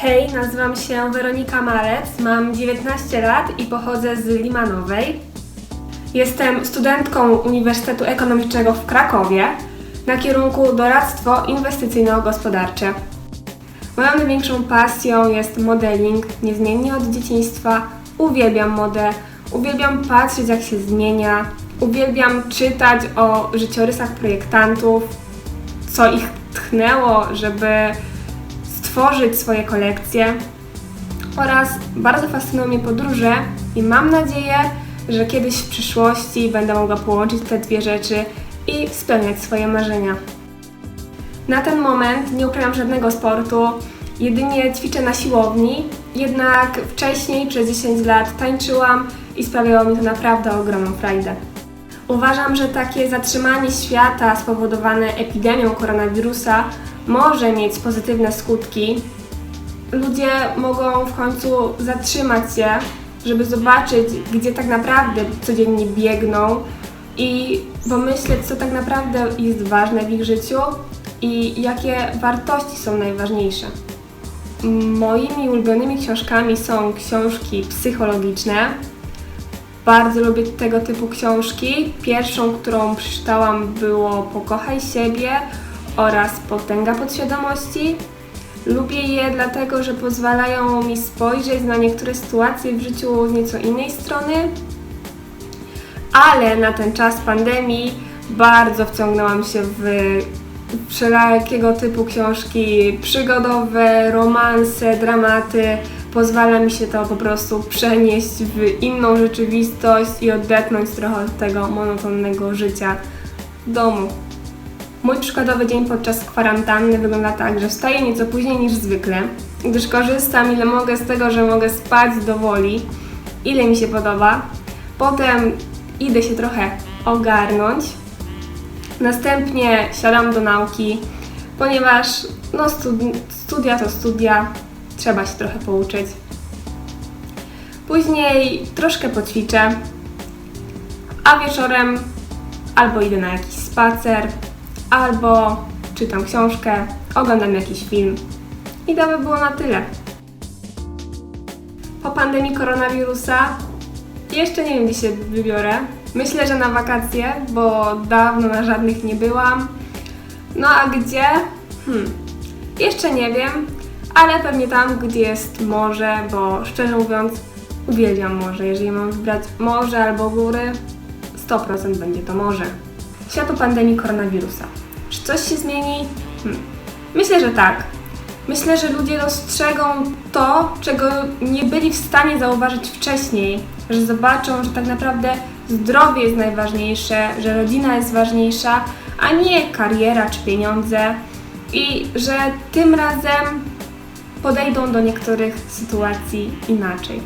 Hej, nazywam się Weronika Malec, mam 19 lat i pochodzę z Limanowej. Jestem studentką Uniwersytetu Ekonomicznego w Krakowie na kierunku doradztwo inwestycyjno-gospodarcze. Moją największą pasją jest modeling, niezmiennie od dzieciństwa. Uwielbiam modę, uwielbiam patrzeć jak się zmienia, uwielbiam czytać o życiorysach projektantów, co ich tchnęło, żeby stworzyć swoje kolekcje oraz bardzo fascynują mnie podróże i mam nadzieję, że kiedyś w przyszłości będę mogła połączyć te dwie rzeczy i spełniać swoje marzenia. Na ten moment nie uprawiam żadnego sportu, jedynie ćwiczę na siłowni, jednak wcześniej przez 10 lat tańczyłam i sprawiało mi to naprawdę ogromną frajdę. Uważam, że takie zatrzymanie świata spowodowane epidemią koronawirusa może mieć pozytywne skutki. Ludzie mogą w końcu zatrzymać się, żeby zobaczyć, gdzie tak naprawdę codziennie biegną i pomyśleć, co tak naprawdę jest ważne w ich życiu i jakie wartości są najważniejsze. Moimi ulubionymi książkami są książki psychologiczne, bardzo lubię tego typu książki. Pierwszą, którą przeczytałam było Pokochaj siebie oraz Potęga podświadomości. Lubię je dlatego, że pozwalają mi spojrzeć na niektóre sytuacje w życiu z nieco innej strony. Ale na ten czas pandemii bardzo wciągnęłam się w wszelakiego typu książki przygodowe, romanse, dramaty. Pozwala mi się to po prostu przenieść w inną rzeczywistość i odetchnąć trochę od tego monotonnego życia domu. Mój przykładowy dzień podczas kwarantanny wygląda tak, że wstaję nieco później niż zwykle, gdyż korzystam ile mogę z tego, że mogę spać do woli, ile mi się podoba. Potem idę się trochę ogarnąć. Następnie siadam do nauki, ponieważ no, studi- studia to studia, trzeba się trochę pouczyć. Później troszkę poćwiczę, a wieczorem albo idę na jakiś spacer, albo czytam książkę, oglądam jakiś film. I to by było na tyle. Po pandemii koronawirusa jeszcze nie wiem, gdzie się wybiorę. Myślę, że na wakacje, bo dawno na żadnych nie byłam. No a gdzie? Hmm, jeszcze nie wiem, ale pewnie tam, gdzie jest morze, bo szczerze mówiąc, uwielbiam morze. Jeżeli mam wybrać morze albo góry, 100% będzie to morze. Światu pandemii koronawirusa. Czy coś się zmieni? Hmm. Myślę, że tak. Myślę, że ludzie dostrzegą to, czego nie byli w stanie zauważyć wcześniej, że zobaczą, że tak naprawdę zdrowie jest najważniejsze, że rodzina jest ważniejsza, a nie kariera czy pieniądze i że tym razem podejdą do niektórych sytuacji inaczej.